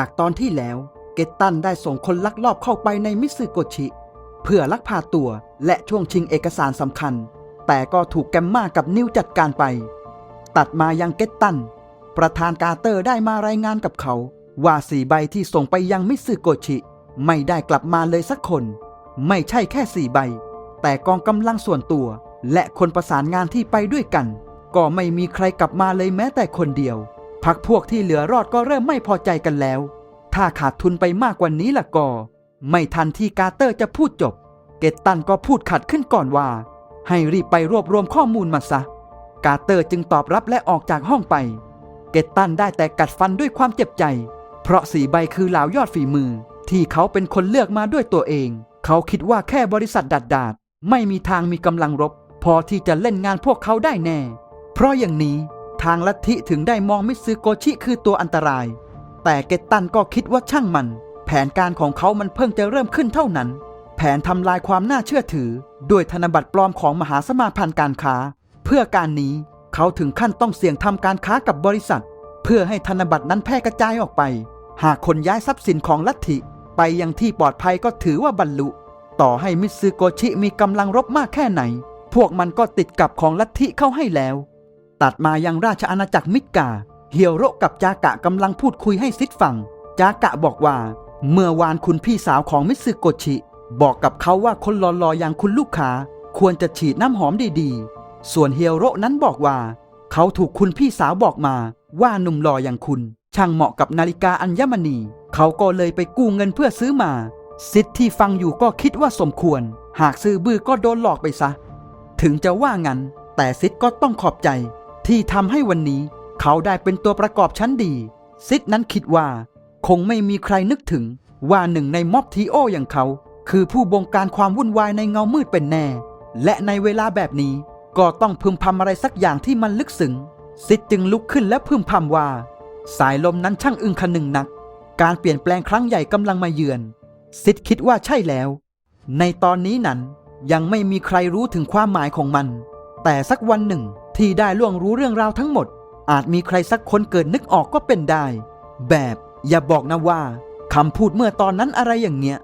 จากตอนที่แล้ว เกตตันได้ส่งคนลักลอบเข้าไปในมิซึโกชิ เพื่อลักพาตัวและช่วงชิงเอกสารสำคัญ แต่ก็ถูกแกมมากับนิวจัดการไป ตัดมายังเกตตัน ประธานกาเตอร์ได้มารายงานกับเขา ว่าสี่ใบที่ส่งไปยังมิซึโกชิ ไม่ได้กลับมาเลยสักคน ไม่ใช่แค่สี่ใบ แต่กองกำลังส่วนตัว และคนประสานงานที่ไปด้วยกัน ก็ไม่มีใครกลับมาเลยแม้แต่คนเดียว พักพวกที่เหลือรอดก็เริ่มไม่พอใจกันแล้ว ถ้าขาดทุนไปมากกว่านี้ล่ะก็ ไม่ทันที่กาเตอร์จะพูดจบ เกตตันก็พูดขัดขึ้นก่อนว่า ให้รีบไปรวบรวมข้อมูลมาซะ กาเตอร์จึงตอบรับและออกจากห้องไป เกตตันได้แต่กัดฟันด้วยความเจ็บใจ เพราะสีใบคือเหล่ายอดฝีมือ ที่เขาเป็นคนเลือกมาด้วยตัวเอง เขาคิดว่าแค่บริษัทดัดดาดไม่มีทางมีกำลังรบ พอที่จะเล่นงานพวกเขาได้แน่ เพราะอย่างนี้ ทางลัทธิถึงได้มองมิซึโกชิคือตัวอันตราย แต่เกตตันก็คิดว่าช่างมัน แผนการของเขามันเพิ่งจะเริ่มขึ้นเท่านั้น แผนทำลายความน่าเชื่อถือ ด้วยธนบัตรปลอมของมหาสมาพันธ์การค้า เพื่อการนี้เขาถึงขั้นต้องเสี่ยงทำการค้ากับบริษัท เพื่อให้ธนบัตรนั้นแพร่กระจายออกไป หากคนย้ายทรัพย์สินของลัทธิ ไปยังที่ปลอดภัยก็ถือว่าบรรลุ ต่อให้มิซึโกชิมีกำลังรบมากแค่ไหน พวกมันก็ติดกับของลัทธิเข้าให้แล้ว ตัดมายังราชอาณาจักรมิดกา เฮียโรกับจากะกำลังพูดคุยให้ซิดฟัง จากะบอกว่า เมื่อวานคุณพี่สาวของมิตซึโกชิ บอกกับเขาว่าคนหล่อๆอย่างคุณลูกค้า ควรจะฉีดน้ำหอมดีๆ ส่วนเฮียโรนั้นบอกว่า เขาถูกคุณพี่สาวบอกมา ว่าหนุ่มหล่ออย่างคุณ ช่างเหมาะกับนาฬิกาอัญมณี เขาก็เลยไปกู้เงินเพื่อซื้อมาซิดที่ฟังอยู่ก็คิดว่าสมควร หากซื้อบื้อก็โดนหลอกไปซะ ถึงจะว่างั้น แต่ซิดก็ต้องขอบใจ ที่ทำให้วันนี้เขาได้เป็นตัวประกอบชั้นดี ซิดนั้นคิดว่า คงไม่มีใครนึกถึง ว่าหนึ่งในม็อบทีโออย่างเขา คือผู้บงการความวุ่นวายในเงามืดเป็นแน่ และในเวลาแบบนี้ก็ต้องพึมพำอะไรสักอย่างที่มันลึกซึ้งซิดจึงลุกขึ้นและพึมพำว่า สายลมนั้นช่างอึงคนึงนัก การเปลี่ยนแปลงครั้งใหญ่กำลังมาเยือนซิดคิดว่าใช่แล้ว ในตอนนี้นั้นยังไม่มีใครรู้ถึงความหมายของมัน แต่สักวันหนึ่ง ที่ได้ล่วงรู้เรื่องราวทั้งหมด อาจมีใครสักคนเกิดนึกออกก็เป็นได้ แบบอย่าบอกนะว่าคำพูดเมื่อตอนนั้นอะไรอย่างเงี้ย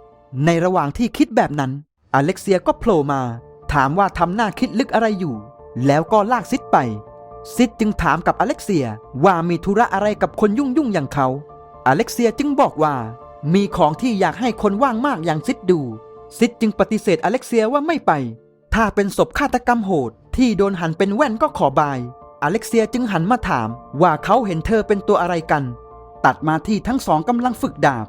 ในระหว่างที่คิดแบบนั้น อเล็กเซียก็โผล่มา ถามว่าทำหน้าคิดลึกอะไรอยู่ แล้วก็ลากซิดไป ซิดจึงถามกับอเล็กเซียว่ามีธุระอะไรกับคนยุ่งยุ่งอย่างเขา อเล็กเซียจึงบอกว่า มีของที่อยากให้คนว่างมากอย่างซิดดู ซิดจึงปฏิเสธอเล็กเซียว่าไม่ไป ถ้าเป็นศพฆาตกรรมโหด ที่โดนหันเป็นแว่นก็ขอบาย อเล็กเซียจึงหันมาถามว่าเขาเห็นเธอเป็นตัวอะไรกัน ตัดมาที่ทั้งสองกำลังฝึกดาบ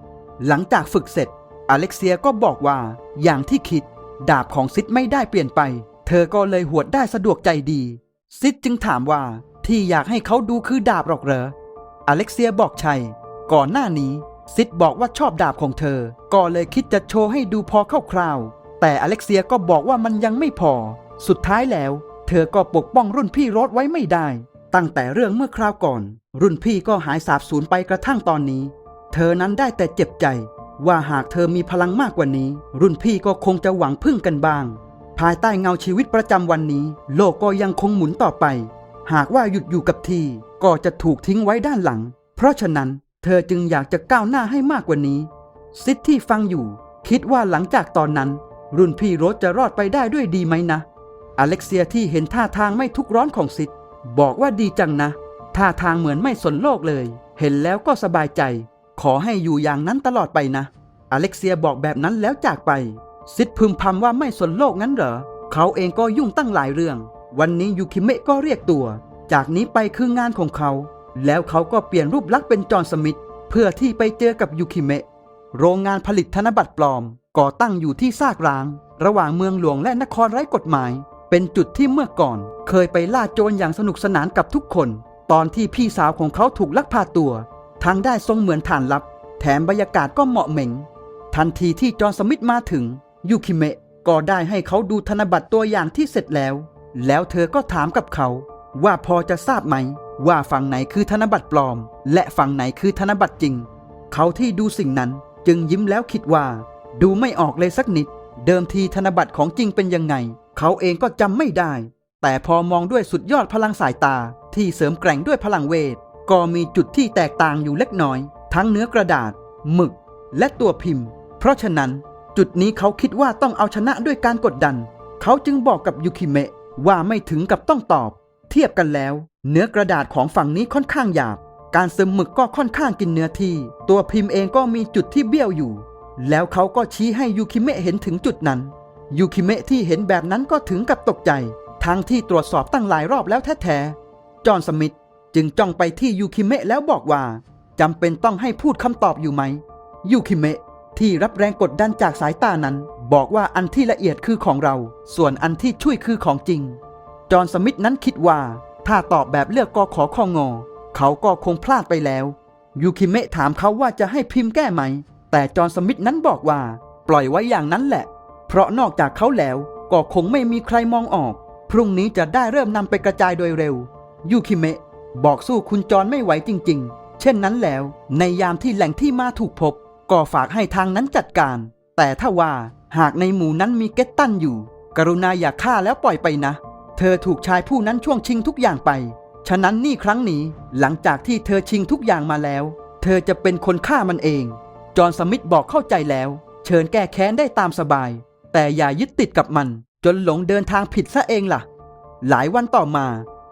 หลังจากฝึกเสร็จ อเล็กเซียก็บอกว่า อย่างที่คิด ดาบของซิดไม่ได้เปลี่ยนไป เธอก็เลยหวดได้สะดวกใจดี ซิดจึงถามว่าที่อยากให้เขาดูคือดาบหรอกเหรอ อเล็กเซียบอกใช่ก่อนหน้านี้ซิดบอกว่าชอบดาบของเธอ ก็เลยคิดจะโชว์ให้ดูพอคร่าวๆแต่อเล็กเซียก็บอกว่ามันยังไม่พอ สุดท้ายแล้ว เธอก็ปกป้องรุ่นพี่โรดไว้ไม่ได้ ตั้งแต่เรื่องเมื่อคราวก่อน รุ่นพี่ก็หายสาบสูญไปกระทั่งตอนนี้ เธอนั้นได้แต่เจ็บใจ ว่าหากเธอมีพลังมากกว่านี้ รุ่นพี่ก็คงจะหวังพึ่งกันบ้าง ภายใต้เงาชีวิตประจำวันนี้ โลกก็ยังคงหมุนต่อไป หากว่าหยุดอยู่กับที่ ก็จะถูกทิ้งไว้ด้านหลัง เพราะฉะนั้น เธอจึงอยากจะก้าวหน้าให้มากกว่านี้ ซิดที่ฟังอยู่ คิดว่าหลังจากตอนนั้น รุ่นพี่โรสจะรอดไปได้ด้วยดีไหมนะ อเล็กเซียที่เห็นท่าทางไม่ทุกข์ร้อนของซิดบอกว่าดีจังนะ ท่าทางเหมือนไม่สนโลกเลย เห็นแล้วก็สบายใจ ขอให้อยู่อย่างนั้นตลอดไปนะ อเล็กเซียบอกแบบนั้นแล้วจากไป ซิดพึมพำว่าไม่สนโลกงั้นเหรอ เขาเองก็ยุ่งตั้งหลายเรื่อง วันนี้ยูคิเมะก็เรียกตัว จากนี้ไปคืองานของเขา แล้วเขาก็เปลี่ยนรูปลักษณ์เป็นจอห์นสมิธเพื่อที่ไปเจอกับยูคิเมะ โรงงานผลิตธนบัตรปลอม ก่อตั้งอยู่ที่ซากร้าง ระหว่างเมืองหลวงและนครไร้กฎหมาย เป็นจุดที่เมื่อก่อน เคยไปล่าโจรอย่างสนุกสนานกับทุกคน ตอนที่พี่สาวของเขาถูกลักพาตัวทางได้ทรงเหมือนฐานลับ แถมบรรยากาศก็เหมาะเหม่ง ทันทีที่จอห์นสมิธมาถึง ยูคิเมะก็ได้ให้เขาดูธนบัตรตัวอย่างที่เสร็จแล้ว แล้วเธอก็ถามกับเขา ว่าพอจะทราบไหม ว่าฝั่งไหนคือธนบัตรปลอม และฝั่งไหนคือธนบัตรจริง เขาที่ดูสิ่งนั้นจึงยิ้มแล้วคิดว่า ดูไม่ออกเลยสักนิด เดิมทีธนบัตรของจริงเป็นยังไง เขาเองก็จำไม่ได้ แต่พอมองด้วยสุดยอดพลังสายตาที่เสริมแกร่งด้วยพลังเวท ก็มีจุดที่แตกต่างอยู่เล็กน้อย ทั้งเนื้อกระดาษ หมึก และตัวพิมพ์ เพราะฉะนั้น จุดนี้เขาคิดว่าต้องเอาชนะด้วยการกดดัน เขาจึงบอกกับยูคิเมะว่าไม่ถึงกับต้องตอบ เทียบกันแล้ว เนื้อกระดาษของฝั่งนี้ค่อนข้างหยาบ การซึมหมึกก็ค่อนข้างกินเนื้อที่ ตัวพิมพ์เองก็มีจุดที่เบี้ยวอยู่ แล้วเขาก็ชี้ให้ยูคิเมะเห็นถึงจุดนั้น ยูคิเมะที่เห็นแบบนั้นก็ถึงกับตกใจ ทั้งที่ตรวจสอบตั้งหลายรอบแล้วแท้ๆ จอห์นสมิธจึงจ้องไปที่ยูคิเมะแล้วบอกว่าจำเป็นต้องให้พูดคำตอบอยู่ไหม ยูคิเมะที่รับแรงกดดันจากสายตานั้น บอกว่าอันที่ละเอียดคือของเรา ส่วนอันที่ช่วยคือของจริง จอห์นสมิธนั้นคิดว่า ถ้าตอบแบบเลือกกอขอคองอ เขาก็คงพลาดไปแล้ว ยูคิเมะถามเขาว่าจะให้พิมพ์แก้ไหม แต่จอห์นสมิธนั้นบอกว่า ปล่อยไว้อย่างนั้นแหละ เพราะนอกจากเขาแล้วก็คงไม่มีใครมองออก พรุ่งนี้จะได้เริ่มนำไปกระจายโดยเร็ว ยูคิเมะบอกสู้คุณจรไม่ไหวจริง ๆ เช่นนั้นแล้ว ในยามที่แหล่งที่มาถูกพบ ก็ฝากให้ทางนั้นจัดการ แต่ถ้าว่าหากในหมู่นั้นมีเกตตันอยู่ กรุณาอย่าฆ่าแล้วปล่อยไปนะ เธอถูกชายผู้นั้นช่วงชิงทุกอย่างไป ฉะนั้นนี่ครั้งนี้หลังจากที่เธอชิงทุกอย่างมาแล้ว เธอจะเป็นคนฆ่ามันเอง จอห์นสมิธบอกเข้าใจแล้ว เชิญแก้แค้นได้ตามสบาย แต่อย่ายึดติดกับมัน จนหลงเดินทางผิดซะเองล่ะ หลายวันต่อมา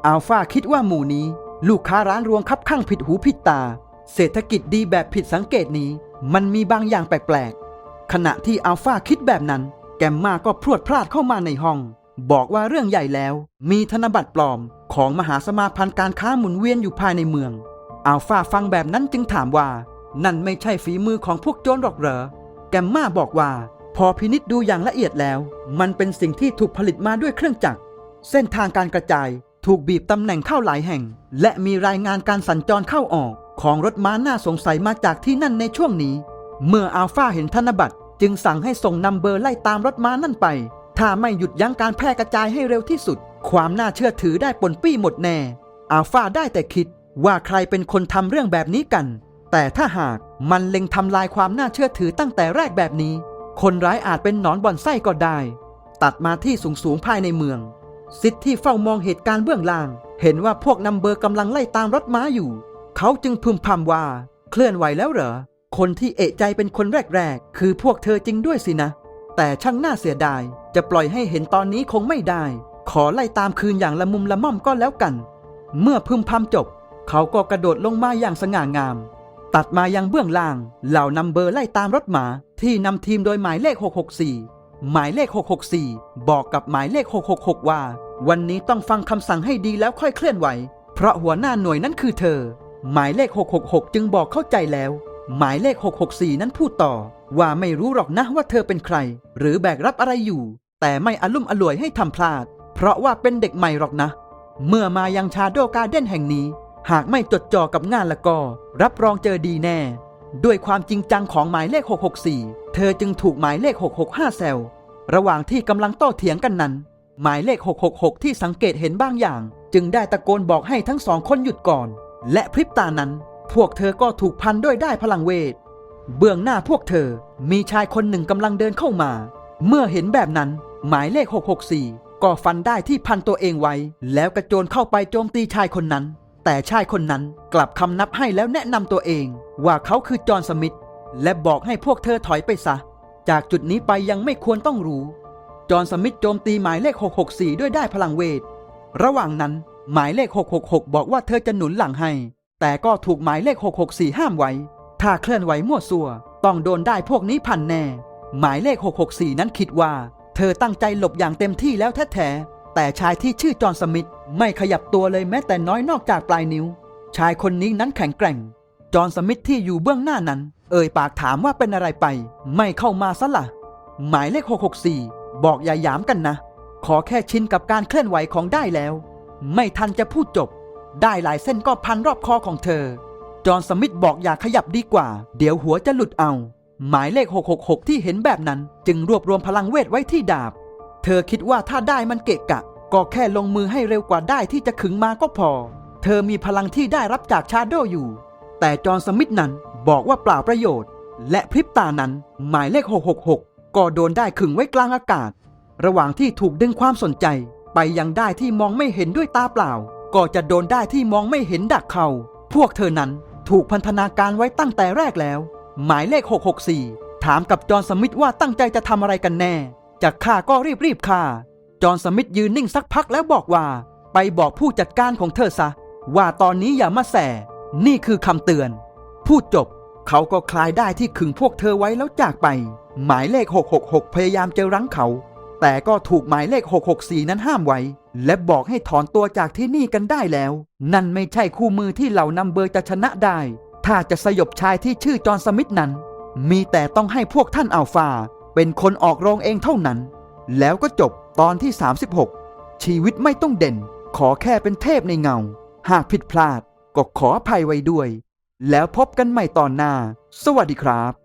อัลฟาคิดว่าหมู่นี้ ลูกค้าร้านรวงคับข้างผิดหูผิดตา เศรษฐกิจดีแบบผิดสังเกตนี้ มันมีบางอย่างแปลกๆ ขณะที่อัลฟาคิดแบบนั้น แกมมาก็พรวดพลาดเข้ามาในห้อง บอกว่าเรื่องใหญ่แล้ว มีธนบัตรปลอม ของมหาสมาพันธ์การค้าหมุนเวียนอยู่ภายในเมืองอัลฟาฟังแบบนั้นจึงถามว่า นั่นไม่ใช่ฝีมือของพวกโจรหรอกเหรอแกมมาบอกว่า พอพินิษดูอย่างละเอียดแล้ว มันเป็นสิ่งที่ถูกผลิตมาด้วยเครื่องจักร เส้นทางการกระจาย ถูกบีบตำแหน่งเข้าหลายแห่ง และมีรายงานการสัญจรเข้าออก ของรถม้าน่าสงสัยมาจากที่นั่นในช่วงนี้ เมื่ออัลฟาเห็นธนบัตร จึงสั่งให้ส่งนัมเบอร์ไล่ตามรถม้านั่นไป ถ้าไม่หยุดยั้งการแพร่กระจายให้เร็วที่สุด ความน่าเชื่อถือได้ปนปี้หมดแน่อัลฟาได้แต่คิดว่าใครเป็นคนทำเรื่องแบบนี้กัน แต่ถ้าหากมันเล็งทำลายความน่าเชื่อถือตั้งแต่แรกแบบนี้ คนร้ายอาจเป็นหนอนบ่อนไส้ก็ได้ ตัดมาที่สูงสูงภายในเมือง ซิดที่เฝ้ามองเหตุการณ์เบื้องล่าง เห็นว่าพวกนัมเบอร์กำลังไล่ตามรถม้าอยู่ เขาจึงพึมพำว่า เคลื่อนไหวแล้วเหรอ คนที่เอะใจเป็นคนแรกๆ คือพวกเธอจริงด้วยสินะ แต่ช่างน่าเสียดาย จะปล่อยให้เห็นตอนนี้คงไม่ได้ ขอไล่ตามคืนอย่างละมุมละม่อมก็แล้วกัน เมื่อพึมพำจบ เขาก็กระโดดลงมาอย่างสง่างาม ตัดมายังเบื้องล่าง เหล่านัมเบอร์ไล่ตามรถหมา ที่นำทีมโดยหมายเลข 664 หมายเลข 664 บอกกับหมายเลข 666 ว่า วันนี้ต้องฟังคำสั่งให้ดีแล้วค่อยเคลื่อนไหว เพราะหัวหน้าหน่วยนั้นคือเธอ หมายเลข 666 จึงบอกเข้าใจแล้ว หมายเลข 664 นั้นพูดต่อ ว่าไม่รู้หรอกนะว่าเธอเป็นใคร หรือแบกรับอะไรอยู่ แต่ไม่อลุ่มอล่วยให้ทำพลาด เพราะว่าเป็นเด็กใหม่หรอกนะ เมื่อมายังชาโดการเด้นแห่งนี้ หากไม่จดจ่อกับงานละก็ รับรองเจอดีแน่ ด้วยความจริงจังของหมายเลข 664 เธอจึงถูกหมายเลข 665 แซวระหว่างที่กำลังโต้เถียงกันนั้น หมายเลข 666 ที่สังเกตเห็นบางอย่าง จึงได้ตะโกนบอกให้ทั้งสองคนหยุดก่อน และพริบตานั้น พวกเธอก็ถูกพันด้วยได้พลังเวท เบื้องหน้าพวกเธอมีชายคนหนึ่งกำลังเดินเข้ามา เมื่อเห็นแบบนั้น หมายเลข 664 ก็ฟันได้ที่พันตัวเองไว้ แล้วกระโจนเข้าไปโจมตีชายคนนั้น แต่ชายคนนั้นกลับคำนับให้แล้วแนะนำตัวเอง ว่าเขาคือจอห์นสมิธและบอกให้พวกเธอถอยไปซะ จากจุดนี้ไปยังไม่ควรต้องรู้ จอห์นสมิธโจมตีหมายเลข 664 ด้วยได้พลังเวท ระหว่างนั้นหมายเลข 666 บอกว่าเธอจะหนุนหลังให้ แต่ก็ถูกหมายเลข 664 ห้ามไว้ ถ้าเคลื่อนไหวมั่วซั่ว ต้องโดนได้พวกนี้พันแน่ หมายเลข 664 นั้นคิดว่า เธอตั้งใจหลบอย่างเต็มที่แล้วแท้ๆ แต่ชายที่ชื่อจอห์นสมิธไม่ขยับตัวเลยแม้แต่น้อยนอกจากปลายนิ้ว ชายคนนี้นั้นแข็งแกร่ง จอห์นสมิธที่อยู่เบื้องหน้านั้น เอ่ยปากถามว่าเป็นอะไรไป ไม่เข้ามาซะละหมายเลข 664 บอกอย่าหยามกันนะ ขอแค่ชินกับการเคลื่อนไหวของได้แล้ว ไม่ทันจะพูดจบ ได้หลายเส้นก็พันรอบคอของเธอ จอห์นสมิธบอกอย่าขยับดีกว่า เดี๋ยวหัวจะหลุดเอา หมายเลข 666 ที่เห็นแบบนั้น จึงรวบรวมพลังเวทไว้ที่ดาบ เธอคิดว่าถ้าได้มันเกะกะ ก็แค่ลงมือให้เร็วกว่าได้ที่จะขึงมาก็พอ เธอมีพลังที่ได้รับจากชาโดอยู่ แต่จอห์นสมิธนั้นบอกว่าเปล่าประโยชน์ และพริบตานั้นหมายเลข 666 ก็โดนได้ขึงไว้กลางอากาศ ระหว่างที่ถูกดึงความสนใจ ไปยังได้ที่มองไม่เห็นด้วยตาเปล่า ก็จะโดนได้ที่มองไม่เห็นดักเขาพวกเธอนั้นถูกพันธนาการไว้ตั้งแต่แรกแล้ว หมายเลข 664 ถามกับจอห์นสมิธว่าตั้งใจจะทำอะไรกันแน่ จากฆ่าก็รีบรีบๆฆ่าจอห์นสมิธยืนนิ่งสักพักแล้วบอกว่า ไปบอกผู้จัดการของเธอซะ ว่าตอนนี้อย่ามาแส่ นี่คือคำเตือน พูดจบ เขาก็คลายได้ที่ขึงพวกเธอไว้แล้วจากไป หมายเลข 666 พยายามจะรั้งเขา แต่ก็ถูกหมายเลข 664 นั้นห้ามไว้ และบอกให้ถอนตัวจากที่นี่กันได้แล้ว นั่นไม่ใช่คู่มือที่เหล่านำเบอร์จะชนะได้ ถ้าจะสยบชายที่ชื่อจอห์นสมิธนั้น มีแต่ต้องให้พวกท่านอัลฟา เป็นคนออกโรงเองเท่านั้น แล้วก็จบตอนที่ 36 ชีวิตไม่ต้องเด่น ขอแค่เป็นเทพในเงา หากผิดพลาดก็ขออภัยไว้ด้วย แล้วพบกันใหม่ตอนหน้า สวัสดีครับ